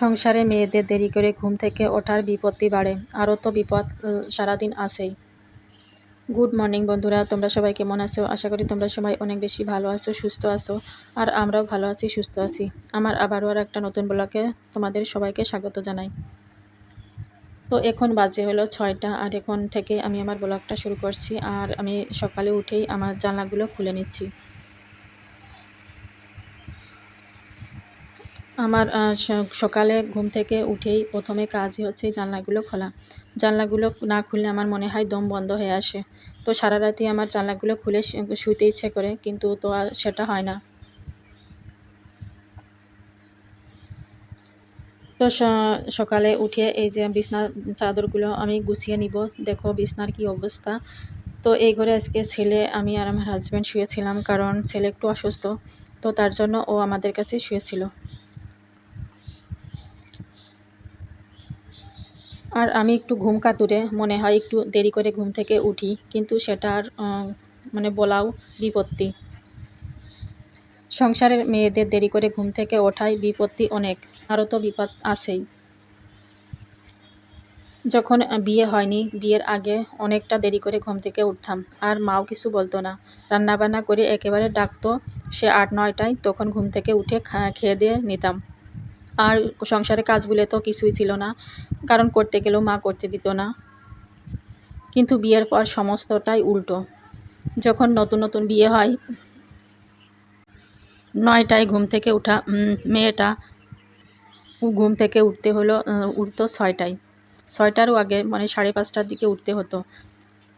সংসারে মেয়েদের দেরি করে ঘুম থেকে ওঠার বিপত্তি বাড়ে, আরও তো বিপদ সারাদিন আসেই গুড মর্নিং বন্ধুরা, তোমরা সবাই কেমন আছো? আশা করি তোমরা সবাই অনেক বেশি ভালো আছো, সুস্থ আছো, আর আমরাও ভালো আছি, সুস্থ আছি। আমার আবারও আর একটা নতুন ব্লকে তোমাদের সবাইকে স্বাগত জানাই। তো এখন বাজে হলো ছয়টা, আর এখন থেকে আমি আমার ব্লগটা শুরু করছি, আর আমি সকালে উঠেই আমার জানলাগুলো খুলে নিচ্ছি। আমার সকালে ঘুম থেকে উঠেই প্রথমে কাজই হচ্ছে জানলাগুলো খোলা। জানলাগুলো না খুললে আমার মনে হয় দম বন্ধ হয়ে আসে। তো সারা রাতি আমার জানলাগুলো খুলে শুইতে ইচ্ছে করে, কিন্তু তো আর সেটা হয় না। তো সকালে উঠে এই যে বিছনার চাদরগুলো আমি গুছিয়ে নিব। দেখো বিছনার কি অবস্থা। তো এই ঘরে আজকে ছেলে, আমি আর আমার হাজব্যান্ড শুয়েছিলাম, কারণ ছেলে একটু অসুস্থ। তো তার জন্য ও আমাদের কাছে শুয়েছিল। আর আমি একটু ঘুম কাতুরে, মনে হয় একটু দেরি করে ঘুম থেকে উঠি, কিন্তু সেটা আর মানে বলাও বিপত্তি। সংসারের মেয়েদের দেরি করে ঘুম থেকে ওঠাই বিপত্তি অনেক, আরও তো বিপদ আছেই। যখন বিয়ে হয়নি, বিয়ের আগে অনেকটা দেরি করে ঘুম থেকে উঠতাম, আর মাও কিছু বলতো না। রান্নাবান্না করে একেবারে ডাকতো, সে আট নয়টায় তখন ঘুম থেকে উঠে খেয়ে দিয়ে নিতাম। আর সংসারে কাজ বলে তো কিছুই ছিল না। কারণ করতে গেলেও মা করতে দিত না। কিন্তু বিয়ের পর সমস্তটাই উল্টো। যখন নতুন নতুন বিয়ে হয়, নয়টায় ঘুম থেকে উঠা মেয়েটা ঘুম থেকে উঠতে হলো উঠতো ছয়টায়। ছয়টারও আগে মানে সাড়ে পাঁচটার দিকে উঠতে হতো।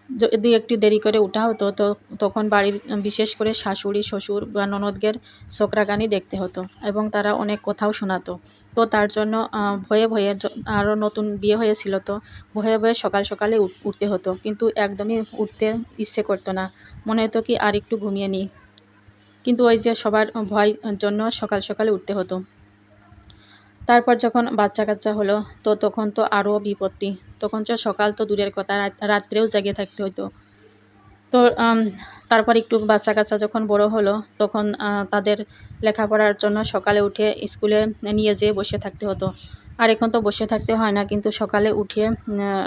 যদি একটু দেরি করে ওঠা হতো তো তখন বাড়ির, বিশেষ করে শাশুড়ি, শ্বশুর বা ননদদের ছোকরাগানি দেখতে হতো এবং তারা অনেক কথাও শোনাতো। তো তার জন্য ভয়ে ভয়ে আরও নতুন বিয়ে হয়েছিল তো ভয়ে ভয়ে সকাল সকালে উঠতে হতো। কিন্তু একদমই উঠতে ইচ্ছে করতো না। মনে হতো কি আর একটু ঘুমিয়ে নিই। কিন্তু ওই যে সবার ভয় জন্য সকাল সকালে উঠতে হতো। তারপর যখন বাচ্চা কাচ্চা হলো, তো তখন তো আরও বিপত্তি। তখন তো সকাল তো দূরের কথা, রাত- রাত্রেও জাগে থাকতে হতো তো তারপর একটু বাচ্চা কাচ্চা যখন বড় হলো, তখন তাদের লেখাপড়ার জন্য সকালে উঠে স্কুলে নিয়ে যেয়ে বসে থাকতে হতো। আর এখন তো বসে থাকতে হয় না, কিন্তু সকালে উঠে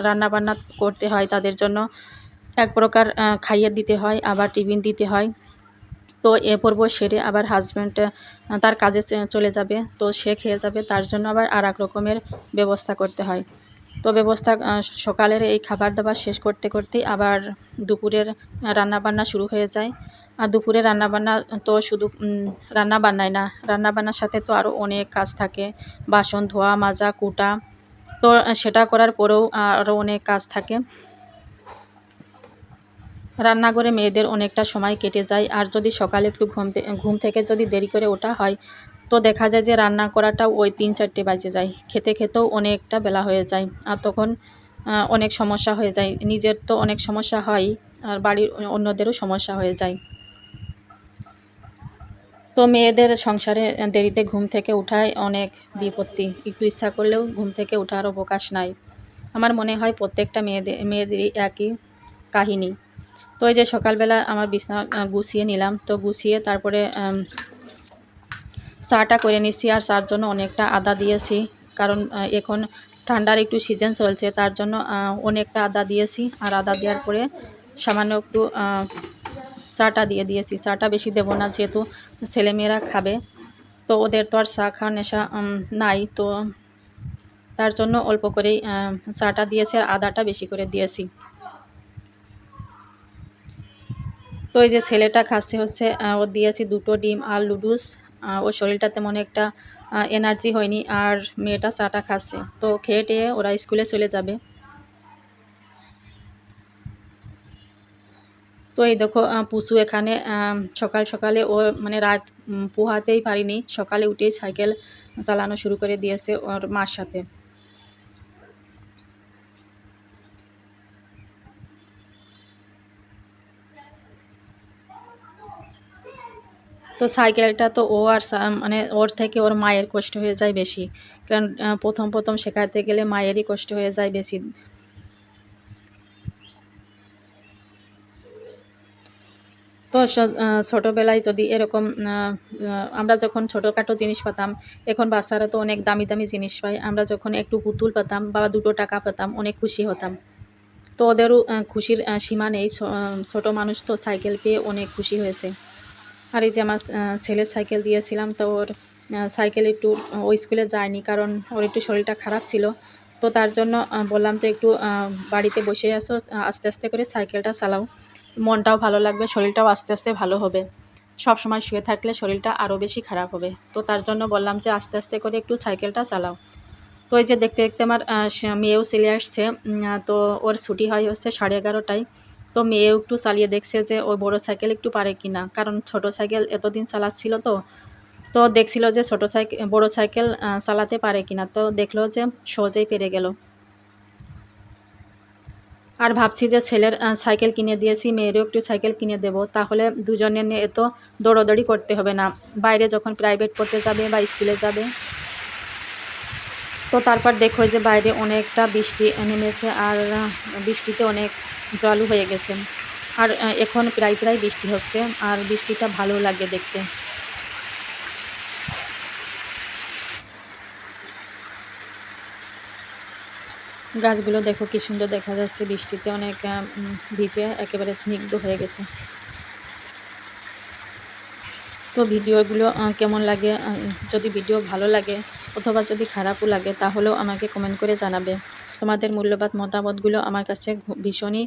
রান্না বান্না করতে হয় তাদের জন্য। এক প্রকার খাইয়ে দিতে হয়, আবার টিফিন দিতে হয়। তো এ পর্ব সেরে আবার হাজব্যান্ড তার কাজে চলে যাবে। তো সে খেয়ে যাবে, তার জন্য আবার আর রকমের ব্যবস্থা করতে হয়। তো ব্যবস্থা সকালের এই খাবার দাবার শেষ করতে করতে আবার দুপুরের রান্নাবান্না শুরু হয়ে যায়। আর দুপুরে রান্নাবান্না তো শুধু রান্না বান্নাই না রান্না বান্নার সাথে তো আরও অনেক কাজ থাকে। বাসন ধোয়া, মাজা, কুটা। তো সেটা করার পরেও আরও অনেক কাজ থাকে। রান্নাঘরে মেয়েদের অনেকটা সময় কেটে যায়, আর যদি সকালে একটু ঘুম ঘুম থেকে যদি দেরি করে ওঠা হয়, তো দেখা যায় যে রান্না করাটাও ওই তিন চারটে বাজে যায়। খেতে খেতেও অনেকটা বেলা হয়ে যায়, আর তখন অনেক সমস্যা হয়ে যায়। নিজের তো অনেক সমস্যা হয়, আর বাড়ির অন্যদেরও সমস্যা হয়ে যায়। তো মেয়েদের সংসারে দেরিতে ঘুম থেকে ওঠায় অনেক বিপত্তি। একটু ইচ্ছা করলেও ঘুম থেকে ওঠার অবকাশ নাই। আমার মনে হয় প্রত্যেকটা মেয়েদের মেয়েদেরই একই কাহিনী। তো এই যে সকালবেলা আমার বিছনা গুছিয়ে নিলাম। তো গুছিয়ে তারপরে চাটা করে নিচ্ছি আর চার জন্য অনেকটা আদা দিয়েছি। কারণ এখন ঠান্ডার একটু সিজন চলছে, তার জন্য অনেকটা আদা দিয়েছি। আর আদা দেওয়ার পরে সামান্য একটু চাটা দিয়ে দিয়েছি। চাটা বেশি দেবো না, যেহেতু ছেলেমেয়েরা খাবে। তো ওদের তো আর চা খাওয়ার নেশা নাই। তো তার জন্য অল্প করেই চাটা দিয়েছি আর আদাটা বেশি করে দিয়েছি। তো এই যে ছেলেটা খাচ্ছে হচ্ছে ওর দিয়েছি দুটো ডিম আর লুডুস ওর শরীরটা তেমন একটা এনার্জি হয়নি আর মেয়েটা চাটা খাচ্ছে। তো খেয়ে টেয়ে ওরা স্কুলে চলে যাবে। তো এই দেখো পুচু এখানে সকাল সকালে ও মানে রাত পোহাতেই পারিনি। সকালে উঠেই সাইকেল চালানো শুরু করে দিয়েছে ওর মার সাথে। তো সাইকেলটা তো ও আর মানে ওর থেকে ওর মায়ের কষ্ট হয়ে যায় বেশি। কারণ প্রথম প্রথম শেখাতে গেলে মায়েরই কষ্ট হয়ে যায় বেশি। তো ছোটোবেলায় যদি এরকম আমরা যখন ছোটোখাটো জিনিস পেতাম, এখন বাচ্চারা তো অনেক দামি দামি জিনিস পায়। আমরা যখন একটু পুতুল পেতাম বা দুটো টাকা পেতাম, অনেক খুশি হতাম। তো ওদেরও খুশির সীমা নেই। ছোটো মানুষ তো সাইকেল পেয়ে অনেক খুশি হয়েছে। আর এই যে আমার ছেলের সাইকেল দিয়েছিলাম, তো ওর সাইকেল একটু ওই স্কুলে যায়নি কারণ ওর একটু শরীরটা খারাপ ছিল। তো তার জন্য বললাম যে একটু বাড়িতে বসে আসো আস্তে আস্তে করে সাইকেলটা চালাও। মনটাও ভালো লাগবে, শরীরটাও আস্তে আস্তে ভালো হবে। সব সময় শুয়ে থাকলে শরীরটা আরও বেশি খারাপ হবে। তো তার জন্য বললাম যে আস্তে আস্তে করে একটু সাইকেলটা চালাও। তো এই যে দেখতে দেখতে আমার মেয়েও চলে আসছে তো ওর ছুটি হয় হচ্ছে সাড়ে এগারোটায়। তো মেয়েও একটু চালিয়ে দেখছে যে ওই বড় সাইকেল একটু পারে কি না কারণ ছোট সাইকেল এতদিন চালাচ্ছিল তো। তো দেখছিল যে ছোট সাইকেল বড় সাইকেল চালাতে পারে কি না তো দেখল যে সহজেই পেরে গেল। আর ভাবছি যে ছেলের সাইকেল কিনে দিয়েছি, মেয়েরও একটু সাইকেল কিনে দেবো। তাহলে দুজনে নিয়ে এত দৌড়োদৌড়ি করতে হবে না। বাইরে যখন প্রাইভেট পড়তে যাবে বা স্কুলে যাবে। তো তারপর দেখো যে বাইরে অনেকটা বৃষ্টি নেমেছে। আর বৃষ্টিতে অনেক জল হয়ে গেছে। আর এখন প্রায় প্রায় বৃষ্টি হচ্ছে। আর বৃষ্টিটা ভালো লাগে দেখতে। গাছগুলো দেখো কি সুন্দর দেখা যাচ্ছে। বৃষ্টিতে অনেক ভিজে, একেবারে স্নিগ্ধ হয়ে গেছে। তো ভিডিওগুলো কেমন লাগে? যদি ভিডিও ভালো লাগে অথবা যদি খারাপও লাগে, তাহলেও আমাকে কমেন্ট করে জানাবে। তোমাদের মূল্যবান মতামতগুলো আমার কাছে ভীষণই